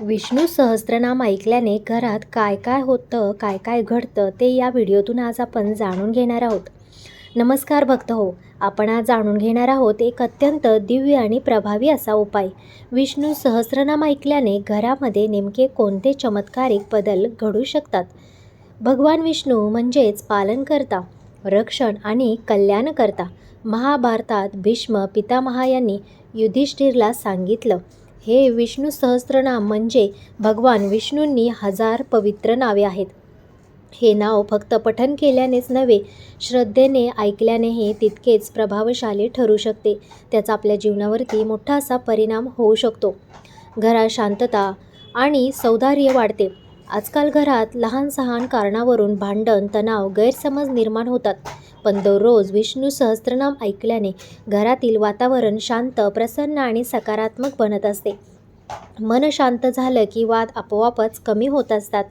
विष्णू सहस्त्रनाम ऐकल्याने घरात काय काय होतं काय काय घडतं ते या व्हिडिओतून आज आपण जाणून घेणार आहोत. नमस्कार भक्त हो आपण आज जाणून घेणार आहोत एक अत्यंत दिव्य आणि प्रभावी असा उपाय. विष्णू सहस्रनाम ऐकल्याने घरामध्ये नेमके कोणते चमत्कारिक बदल घडू शकतात? भगवान विष्णू म्हणजेच पालनकर्ता रक्षण आणि कल्याणकर्ता महाभारतात भीष्म पितामहा यांनी युधिष्ठिरला सांगितलं हे विष्णू सहस्त्रनाम म्हणजे भगवान विष्णूंनी हजार पवित्र नावे आहेत. हे नाव फक्त पठन केल्यानेच नव्हे श्रद्धेने ऐकल्यानेही तितकेच प्रभावशाली ठरू शकते. त्याचा आपल्या जीवनावरती मोठा असा परिणाम होऊ शकतो. घरात शांतता आणि सौदार्य वाढते. आजकाल घरात लहान सहान कारणावरून भांडण तणाव गैरसमज निर्माण होतात. पण दररोज विष्णू सहस्त्रनाम ऐकल्याने घरातील वातावरण शांत प्रसन्न आणि सकारात्मक बनत असते. मन शांत झालं की वाद आपोआपच कमी होत असतात.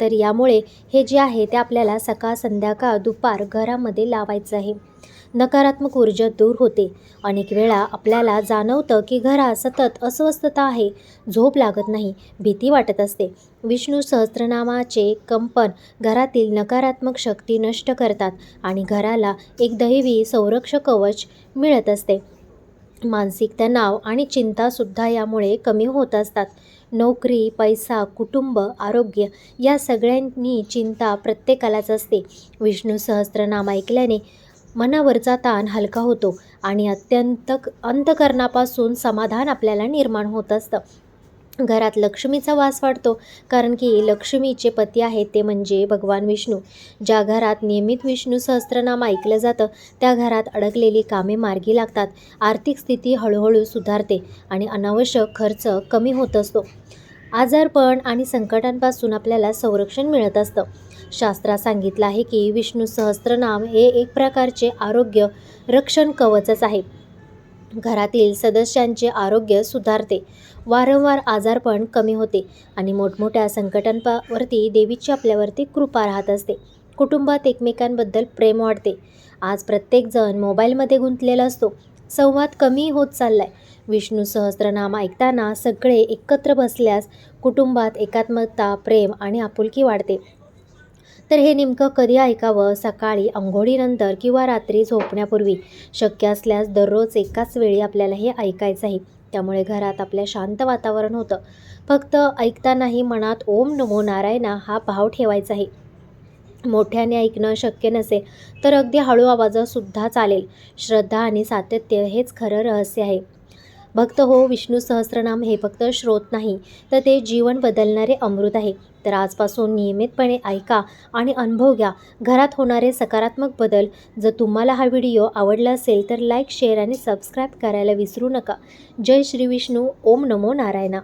तर यामुळे हे जे आहे ते आपल्याला सकाळ संध्याकाळ दुपार घरामध्ये लावायचं आहे. नकारात्मक ऊर्जा दूर होते. अनेक वेळा आपल्याला जाणवतं की घरात सतत अस्वस्थता आहे झोप लागत नाही भीती वाटत असते. विष्णू सहस्त्रनामाचे कंपन घरातील नकारात्मक शक्ती नष्ट करतात आणि घराला एक दैवी संरक्षक कवच मिळत असते. मानसिक तणाव आणि चिंतासुद्धा यामुळे कमी होत असतात. नोकरी पैसा कुटुंब आरोग्य या सगळ्यांनी चिंता प्रत्येकालाच असते. विष्णू सहस्त्रनाम ऐकल्याने मनावरचा ताण हलका होतो आणि अत्यंत अंतकरणापासून समाधान आपल्याला निर्माण होत असतं. घरात लक्ष्मीचा वास वाढतो. कारण की लक्ष्मीचे पती आहेत ते म्हणजे भगवान विष्णू. ज्या घरात नियमित विष्णू सहस्त्रनाम ऐकलं जातं त्या घरात अडकलेली कामे मार्गी लागतात. आर्थिक स्थिती हळूहळू सुधारते आणि अनावश्यक खर्च कमी होत असतो. आजारपण आणि संकटांपासून आपल्याला संरक्षण मिळत असतं. शास्त्रात सांगितलं आहे की विष्णू सहस्त्रनाम हे एक प्रकारचे आरोग्य रक्षण कवचच आहे. घरातील सदस्यांचे आरोग्य सुधारते. वारंवार आजारपण कमी होते आणि मोठमोठ्या संकटांवरती देवीची आपल्यावरती कृपा राहत असते. कुटुंबात एकमेकांबद्दल प्रेम वाढते. आज प्रत्येकजण मोबाईलमध्ये गुंतलेला असतो. संवाद कमी होत चाललाय. विष्णू सहस्त्रनाम ऐकताना सगळे एकत्र बसल्यास कुटुंबात एकात्मकता प्रेम आणि आपुलकी वाढते. तर हे नेमकं कधी ऐकावं? सकाळी आंघोळीनंतर किंवा रात्री झोपण्यापूर्वी? शक्य असल्यास दररोज एकाच वेळी आपल्याला हे ऐकायचं आहे त्यामुळे घरात आपल्या शांत वातावरण होतं. फक्त ऐकतानाही मनात ओम नमो नारायणा हा भाव ठेवायचा आहे मोठ्याने ऐकणं शक्य नसेल तर अगदी हळू आवाजासुद्धा चालेल. श्रद्धा आणि सातत्य हेच खरं रहस्य आहे. भक्त हो विष्णू सहस्रनाम हे फक्त श्रोत नाही तर ते जीवन बदलणारे अमृत आहे. तर आजपासून नियमितपणे ऐका आणि अनुभव घ्या. घरात होणारे सकारात्मक बदल. जर तुम्हाला हा व्हिडिओ आवडला असेल तर लाईक शेअर आणि सबस्क्राईब करायला विसरू नका. जय श्री विष्णू. ओम नमो नारायणा.